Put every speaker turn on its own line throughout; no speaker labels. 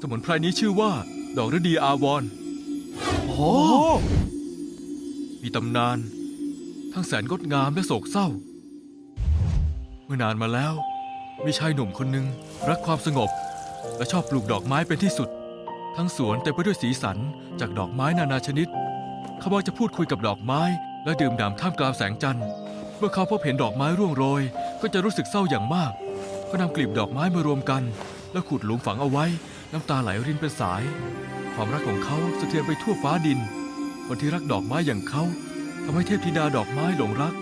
สมุนไพรนี้ชื่อว่า ดอกฤดีอาวรณ์
โอ้
มีตำนาน ทั้งแสนงดงามและโศกเศร้า เมื่อนานมาแล้ว มีชายหนุ่มคนหนึ่งรักความสงบ และชอบปลูกดอกไม้เป็นที่สุด ทั้งสวนเต็มไปด้วยสีสันจากดอกไม้นานาชนิด เขามักจะพูดคุยกับดอกไม้ และดื่มด่ำท่ามกลางแสงจันทร์เมื่อเขาพบเห็นดอกไม้ร่วงโรย ก็จะรู้สึกเศร้าอย่างมาก ก็นำกลีบดอกไม้มารวมกัน แล้วขุดหลุมฝังเอาไว้ น้ำตาไหลรินเป็นสาย ความรักของเขาสะเทือนไปทั่วฟ้าดิน คนที่รักดอกไม้อย่างเขาทำให้เทพธิดาดอกไม้หลงรัก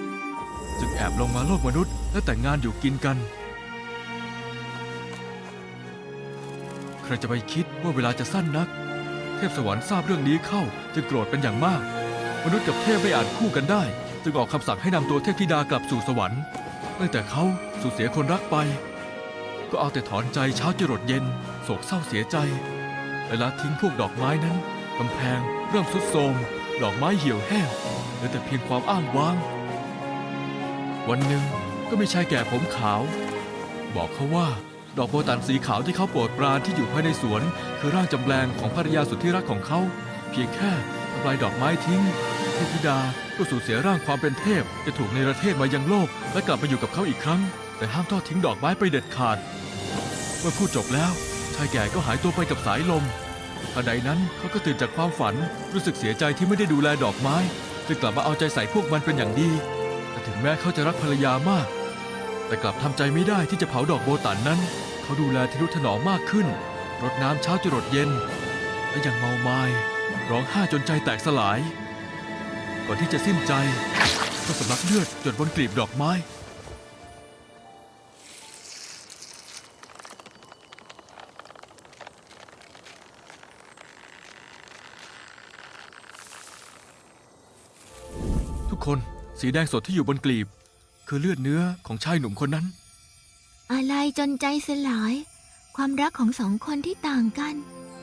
จึงแอบลงมาโลกมนุษย์และแต่งงานอยู่กินกัน ใครจะไปคิดว่าเวลาจะสั้นนัก เทพสวรรค์ทราบเรื่องนี้เข้าจึงโกรธเป็นอย่างมาก มนุษย์กับเทพไม่อาจคู่กันได้ จึงออกคำสั่งให้นำตัวเทพธิดากลับสู่สวรรค์ตั้งแต่เขาสูญเสียคนรักไป ก็เอาแต่ถอนใจเช้าจรดเย็น โศกเศร้าเสียใจและละทิ้งพวกดอกไม้นั้นกำแพงเริ่มทรุดโทรมดอกไม้เหี่ยวแห้งเหลือแต่เพียงความอ้างว้าง วันหนึ่งก็มีชายแก่ผมขาว บอกเขาว่าดอกโบตันสีขาวที่เขาโปรดปรานที่อยู่ภายในสวน คือร่างจำแรงของภรรยาสุดที่รักของเขา เพียงแค่ทำลายดอกไม้ทิ้งเทพธิดาก็สูญเสียร่างความเป็นเทพ จะถูกในประเทศมายังโลก และกลับมาอยู่กับเขาอีกครั้ง แต่ห้ามทอดทิ้งดอกไม้ไปเด็ดขาด เมื่อพูดจบแล้วชายแก่ก็หายตัวไปกับสายลมทันใดนั้นเขาก็ตื่นจากความฝันรู้สึกเสียใจที่ไม่ได้ดูแลดอกไม้จึงกลับมาเอาใจใส่พวกมันเป็นอย่างดี แต่ถึงแม้เขาจะรักภรรยามาก แต่กลับทำใจไม่ได้ที่จะเผาดอกโบตันนั้น เขาดูแลทนุถนอมมากขึ้น รดน้ำเช้าจรดเย็น และยังเมาไม้ร้องไห้จนใจแตกสลาย ก่อนที่จะสิ้นใจก็สำลักเลือดหยดบนกลีบดอกไม้ คน สีแดงสดที่อยู่บนกลีบ คือเลือดเนื้อของชายหนุ่มคนนั้น
อะไรจนใจสลาย ความรักของสองคนที่ต่างกัน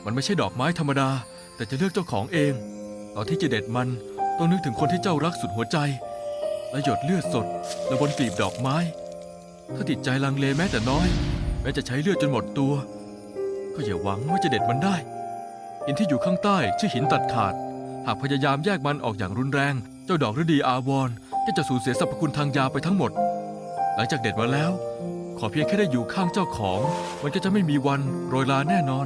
มันไม่ใช่ดอกไม้ธรรมดา แต่จะเลือกเจ้าของเอง ตอนที่จะเด็ดมันต้องนึกถึงคนที่เจ้ารักสุดหัวใจ และหยดเลือดสดและบนกลีบดอกไม้ ถ้าติดใจลังเลแม้แต่น้อย แม้จะใช้เลือดจนหมดตัว ก็อย่าหวังว่าจะเด็ดมันได้ หินที่อยู่ข้างใต้ชื่อหินตัดขาด หากพยายามแยกมันออกอย่างรุนแรงเจ้าดอกฤดีอาวรก็จะสูญเสียสรรพคุณทางยาไปทั้งหมด หลังจากเด็ดมาแล้ว ขอเพียงแค่ได้อยู่ข้างเจ้าของ มันก็จะไม่มีวันโรยลาแน่นอน